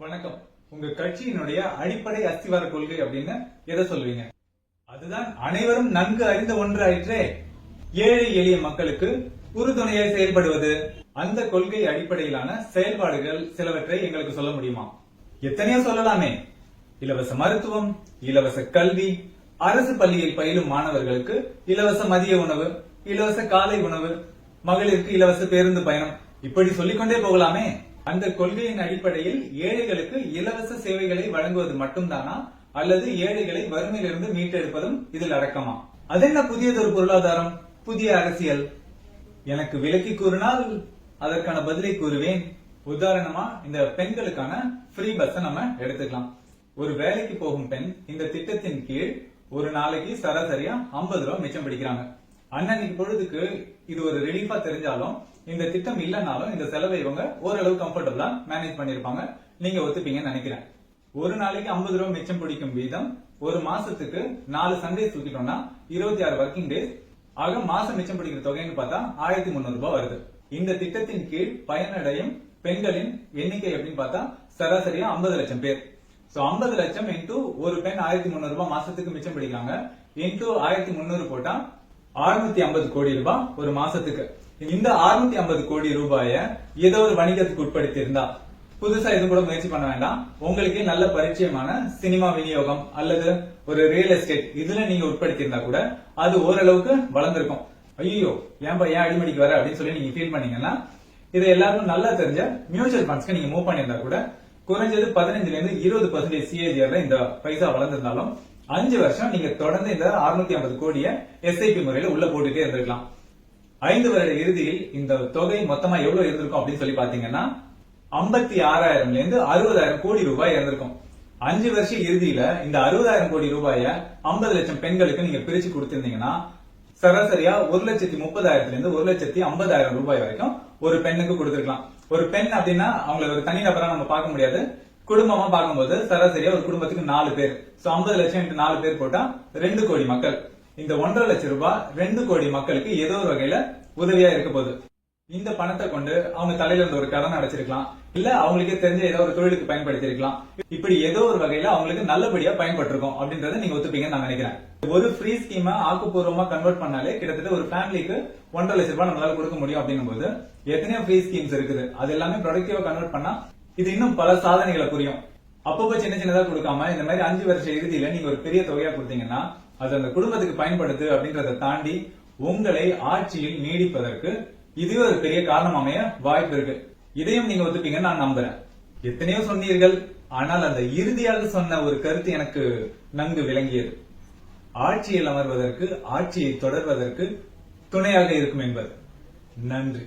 வணக்கம். உங்க கட்சியினுடைய அடிப்படை அஸ்திவார கொள்கை அப்படின்னு எதை சொல்வீங்க அதுதான் அனைவரும் நன்கு அறிந்த ஒன்று ஆயிற்றே ஏழை எளிய மக்களுக்கு உறுதுணையாய் செயல்படுவது. அந்த கொள்கை அடிப்படையிலான செயல்பாடுகள் சிலவற்றை எங்களுக்கு சொல்ல முடியுமா? எத்தனையோ சொல்லலாமே. இலவச மருத்துவம் இலவச கல்வி அரசு பள்ளியில் பயிலும் மாணவர்களுக்கு இலவச மதிய உணவு இலவச காலை உணவு மகளிருக்கு இலவச பேருந்து பயணம். இப்படி சொல்லிக்கொண்டே போகலாமே. அந்த கொள்கையின் அடிப்படையில் ஏழைகளுக்கு இலவச சேவைகளை வழங்குவது மட்டும்தானா? அல்லது ஏழைகளை வறுமையிலிருந்து மீட்டெடுப்பதும் இதில் அடக்கமா? அது என்ன புதியதொரு பொருளாதாரம்? புதிய அரசியல். எனக்கு விலக்கி கூறினால் அதற்கான பதிலை கூறுவேன். உதாரணமா இந்த பெண்களுக்கான ஃப்ரீ பஸ் நம்ம எடுத்துக்கலாம். ஒரு வேலைக்கு போகும் பெண் இந்த திட்டத்தின் கீழ் ஒரு நாளைக்கு சராசரியா 50 ரூபாய் மிச்சம் பிடிக்கிறாங்க. அன்னன்னைக்கு பொழுதுக்கு இது ஒரு ரிலீஃபா தெரிஞ்சாலும் இந்த திட்டம் இல்லைனாலும் இந்த செலவை இவங்க ஓரளவு கம்ஃபர்டபுளா மேனேஜ் பண்ணிருப்பாங்க நீங்க ஒத்துப்பீங்கன்னு நினைக்கிறேன். ஒரு நாளைக்கு 50 ரூபாய் மிச்சம் பிடிக்கும் வீதம் ஒரு மாசத்துக்கு நாலு சண்டே தூக்கிட்டோம்னா இருபத்தி ஆறு ஒர்க்கிங் டேஸ் ஆக மாசம் மிச்சம் பிடிக்கிற தொகைன்னு பார்த்தா ஆயிரத்தி முன்னூறு ரூபாய் வருது. இந்த திட்டத்தின் கீழ் பயனடையும் பெண்களின் எண்ணிக்கை அப்படின்னு பார்த்தா சராசரியா 50 லட்சம் பேர். சோ 50 லட்சம் இன்டூ ஒரு பெண் ஆயிரத்தி முன்னூறு ரூபாய் மாசத்துக்கு மிச்சம் பிடிக்கிறாங்க. இன்டூ ஆயிரத்தி முன்னூறு போட்டா 650 ஐம்பது கோடி ரூபாய் ஒரு மாசத்துக்கு. இந்த 650 ஐம்பது கோடி ரூபாய ஏதோ ஒரு வணிகத்துக்கு உட்படுத்தி இருந்தா புதுசா இது கூட முயற்சி பண்ண வேண்டாம். உங்களுக்கே நல்ல பரிச்சயமான சினிமா விநியோகம் அல்லது ஒரு ரியல் எஸ்டேட் இதுல நீங்க உட்படுத்தி இருந்தா கூட அது ஓரளவுக்கு வளர்ந்துருக்கும். ஐயோ ஏன்பா ஏன் அடிமடிக்கு வர அப்படின்னு சொல்லி நீங்க ஃபீல் பண்ணீங்கன்னா இதை எல்லாரும் நல்லா தெரிஞ்ச மியூச்சுவல் ஃபண்ட்ஸ்க்கு நீங்க மூவ் பண்ணியிருந்தா கூட குறைஞ்சது பதினஞ்சுல இருந்து இருபது பர்சன்டேஜ் சிஏஜிஆர்ல இந்த பைசா வளர்ந்திருந்தாலும் அஞ்சு வருஷம் நீங்க தொடர்ந்து இந்த 650 ஐம்பது கோடிய எஸ்ஐபி முறையில உள்ள போட்டுட்டே இருந்திருக்கலாம். ஐந்து வருட இறுதியில் இந்த தொகை மொத்தமா எவ்வளவு இருந்திருக்கும் அப்படின்னு சொல்லி பாத்தீங்கன்னா ஐம்பத்தி ஆறாயிரம்ல இருந்து அறுபதாயிரம் கோடி ரூபாய் இருந்திருக்கும். அஞ்சு வருஷ இறுதியில இந்த அறுபதாயிரம் கோடி ரூபாய 50 லட்சம் பெண்களுக்கு நீங்க பிரிச்சு கொடுத்திருந்தீங்கன்னா சராசரியா ஒரு லட்சத்தி முப்பதாயிரத்துல இருந்து ஒரு லட்சத்தி ஐம்பதாயிரம் ரூபாய் வரைக்கும் ஒரு பெண்ணுக்கு கொடுத்திருக்கலாம். ஒரு பெண் அப்படின்னா அவங்கள ஒரு தனிநபரா நம்ம பார்க்க முடியாது. குடும்பமா பார்க்கும்போது சராசரியா ஒரு குடும்பத்துக்கு நாலு பேர். சோ 50 லட்சம் நாலு பேர் போட்டா ரெண்டு கோடி மக்கள். இந்த ஒன்றரை லட்சம் ரூபாய் ரெண்டு கோடி மக்களுக்கு ஏதோ ஒரு வகையில உதவியா இருக்க போகுது. இந்த பணத்தை கொண்டு அவங்க தலையில இருந்த ஒரு கடன் அடைச்சிருக்கலாம். இல்ல அவங்களுக்கே தெரிஞ்ச ஏதோ ஒரு தொழிலுக்கு பயன்படுத்திருக்கலாம். இப்படி ஏதோ ஒரு வகையில அவங்களுக்கு நல்லபடியா பயன்பட்டிருக்கும் அப்படின்றத நீங்க ஒத்துப்பீங்கன்னு நான் நினைக்கிறேன். ஒரு ஃப்ரீ ஸ்கீமா ஆக்கப்பூர்வமா கன்வெர்ட் பண்ணாலே கிட்டத்தட்ட ஒரு ஃபேமிலிக்கு ஒன்றரை லட்சம் ரூபாய் நம்மளால கொடுக்க முடியும் அப்படிங்கும் போது எத்தனையோ ஃப்ரீ ஸ்கீம்ஸ் இருக்குது. அது எல்லாமே ப்ரொடக்டிவா கன்வெர்ட் பண்ணா இது இன்னும் பல சாதனைகளை புரியும். அப்பப்போ சின்ன சின்னதா கொடுக்காம இந்த மாதிரி அஞ்சு வருஷ இறுதியில நீங்க ஒரு பெரிய தொகையா கொடுத்தீங்கன்னா அது அந்த குடும்பத்துக்கு பயன்படுத்து அப்படின்றத தாண்டி உங்களை ஆட்சியில் நீடிப்பதற்கு இது ஒரு பெரிய காரணம் அமைய வாய்ப்பு இருக்கு. இதையும் நீங்க ஒத்துப்பீங்கன்னு நான் நம்புறேன். எத்தனையோ சொன்னீர்கள் ஆனால் அந்த இறுதியாக சொன்ன ஒரு கருத்து எனக்கு நன்கு விளங்கியது. ஆட்சியில் அமர்வதற்கு ஆட்சியை தொடர்வதற்கு துணையாக இருக்கும் என்பது. நன்றி.